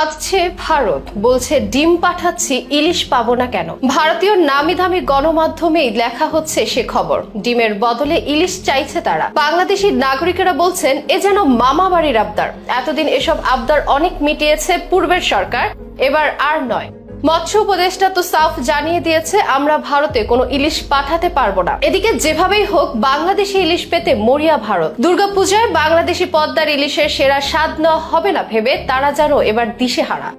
কাঁদছে ভারত। বলছে, ডিম পাঠাচ্ছি, ইলিশ পাবো না কেন? ভারতীয় নামি দামি গণমাধ্যমেই লেখা হচ্ছে সে খবর। ডিমের বদলে ইলিশ চাইছে তারা। বাংলাদেশি নাগরিকেরা বলছেন, এ যেন মামা বাড়ির আবদার। এতদিন এসব আবদার অনেক মিটিয়েছে পূর্বের সরকার, এবার আর নয়। মৎস্য উপদেষ্টা তো সাফ জানিয়ে দিয়েছে, আমরা ভারতে কোনো ইলিশ পাঠাতে পারব না। এদিকে যেভাবেই হোক, বাংলাদেশি ইলিশ পেতে মরিয়া ভারত। দুর্গাপূজায় বাংলাদেশি পদ্মার ইলিশের সেরা স্বাদ নেওয়া হবে না ভেবে তারা যেন এবার দিশেহারা।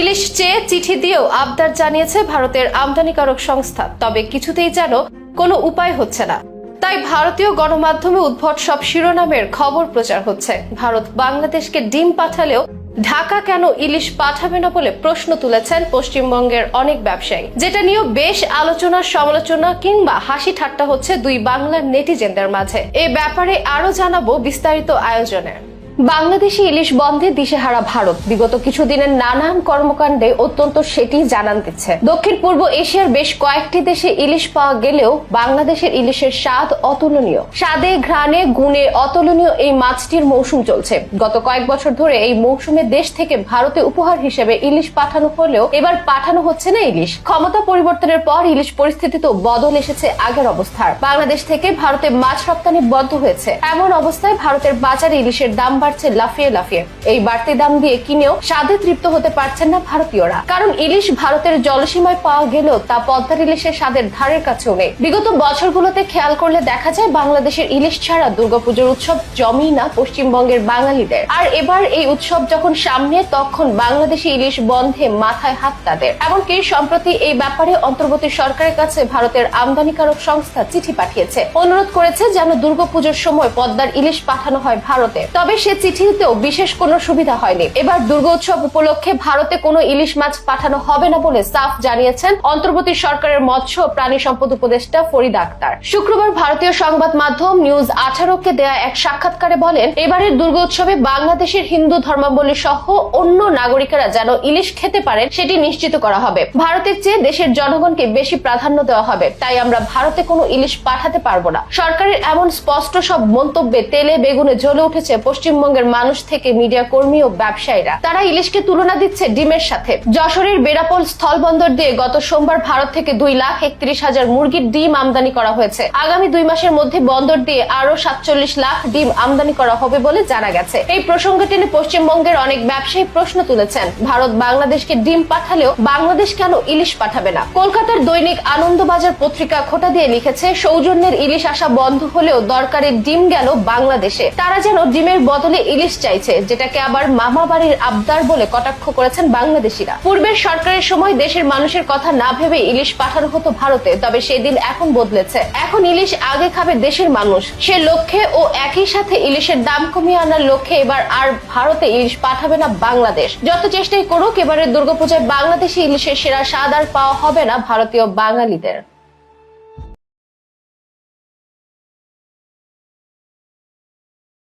ইলিশ চেয়ে চিঠি দিয়েও আবদার জানিয়েছে ভারতের আমদানিকারক সংস্থা, তবে কিছুতেই যেন কোনো উপায় হচ্ছে না। তাই ভারতীয় গণমাধ্যমে উদ্ভট সব শিরোনামের খবর প্রচার হচ্ছে। ভারত বাংলাদেশকে ডিম পাঠালেও ঢাকা কেন ইলিশ পাঠাবে না বলে প্রশ্ন তুলেছেন পশ্চিমবঙ্গের অনেক ব্যবসায়ী। যেটা নিয়েও বেশ আলোচনা, সমালোচনা কিংবা হাসি ঠাট্টা হচ্ছে দুই বাংলার নেটিজেনদের মাঝে। এ ব্যাপারে আরও জানাব বিস্তারিত আয়োজনে। বাংলাদেশি ইলিশ বন্ধে দিশেহারা ভারত। বিগত কিছুদিনের নানান কর্মকাণ্ডে অত্যন্ত সেটি জানান দিচ্ছে। দক্ষিণ পূর্ব এশিয়ার বেশ কয়েকটি দেশে ইলিশ পাওয়া গেলেও বাংলাদেশের ইলিশের স্বাদ অতুলনীয়। স্বাদে, ঘ্রাণে, গুণে অতুলনীয় এই মাছটির মৌসুম চলছে। গত কয়েক বছর ধরে এই মৌসুমে দেশ থেকে ভারতে উপহার হিসেবে ইলিশ পাঠানো হলেও এবার পাঠানো হচ্ছে না ইলিশ। ক্ষমতা পরিবর্তনের পর ইলিশ পরিস্থিতিতেও বদল এসেছে আগের অবস্থার। বাংলাদেশ থেকে ভারতে মাছ রপ্তানি বন্ধ হয়েছে। এমন অবস্থায় ভারতের বাজারে ইলিশের দাম বাড়ছে, লাফিয়ে লাফিয়ে। এই বাড়তি দাম দিয়ে কিনেও স্বাদে তৃপ্ত হতে পারছেন না ভারতীয়রা। কারণ ইলিশ ভারতের জলসীমায় পাওয়া গেলেও তা পদ্মার ইলিশের স্বাদের ধারের কাছেও নেই। বিগত বছরগুলোতে খেয়াল করলে দেখা যায় বাংলাদেশের ইলিশ ছাড়া দুর্গাপুজোর উৎসব জমেই না পশ্চিমবঙ্গের বাঙালিদের। আর এবার এই উৎসব যখন সামনে, তখন বাংলাদেশি ইলিশ বন্ধে মাথায় হাত তাদের। এমনকি সম্প্রতি এই ব্যাপারে অন্তর্বর্তী সরকারের কাছে ভারতের আমদানিকারক সংস্থা চিঠি পাঠিয়েছে। অনুরোধ করেছে যেন দুর্গাপুজোর সময় পদ্মার ইলিশ পাঠানো হয় ভারতে। তবে সে চিঠিতেও বিশেষ কোনো সুবিধা হয়নি। এবার দুর্গোৎসব উপলক্ষে ভারতে কোনো ইলিশ মাছ পাঠানো হবে না বলে সাফ জানিয়েছেন অন্তর্বর্তী সরকারের মৎস্য ও প্রাণী সম্পদ উপদেষ্টা ফরিদ আক্তার। শুক্রবার ভারতীয় সংবাদ মাধ্যম নিউজ আঠারোকে দেয়া এক সাক্ষাৎকারে বলেন, এবারের দুর্গোৎসবে বাংলাদেশের হিন্দু ধর্মাবলী সহ অন্য নাগরিকেরা যেন ইলিশ খেতে পারেন, সেটি নিশ্চিত করা হবে। ভারতের চেয়ে দেশের জনগণকে বেশি প্রাধান্য দেওয়া হবে, তাই আমরা ভারতে কোনো ইলিশ পাঠাতে পারব না। সরকারের এমন স্পষ্ট সব মন্তব্যে তেলে বেগুনে জ্বলে উঠেছে পশ্চিমবঙ্গের মানুষ থেকে মিডিয়া কর্মী ও ব্যবসায়ীরা, তারা ইলিশকে তুলনা দিচ্ছে ডিমের সাথে। যশোরের বেড়াপোল স্থলবন্দর দিয়ে গত সোমবার ভারত থেকে দুই লাখ একত্রিশ হাজার মুরগির ডিম আমদানি করা হয়েছে। আগামী দুই মাসের মধ্যে বন্দর দিয়ে আরও সাতচল্লিশ লাখ ডিম আমদানি করা হবে বলে জানা গেছে। এই প্রসঙ্গ টেনে পশ্চিমবঙ্গের অনেক ব্যবসায়ী প্রশ্ন তুলেছেন, ভারত বাংলাদেশকে ডিম পাঠালেও বাংলাদেশ কেন ইলিশ পাঠাবে না? কলকাতার দৈনিক আনন্দবাজার পত্রিকা খোটা দিয়ে লিখেছে, সৌজন্যের ইলিশ আসা বন্ধ হলেও দরকারের ডিম গেল বাংলাদেশে। তারা যেন ডিমের বদলে ইলিশ চাইছে, যেটাকে আবার মামা বাড়ির আবদার বলে কটাক্ষ করেছেন বাংলাদেশিরা। পূর্বের সরকারের সময় দেশের মানুষের কথা না ভেবে ইলিশ পাঠানো হতো ভারতে, তবে সেদিন এখন বদলেছে। এখন ইলিশ আগে খাবে দেশের মানুষ। সে লক্ষ্যে ও একই সাথে ইলিশের দাম কমিয়ে আনার লক্ষ্যে এবার আর ভারতে ইলিশ পাঠাবে না বাংলাদেশ। যত চেষ্টাই করুক, এবারের দুর্গাপূজায় বাংলাদেশি ইলিশের সেরা স্বাদ আর পাওয়া হবে না ভারতীয় বাঙালিদের।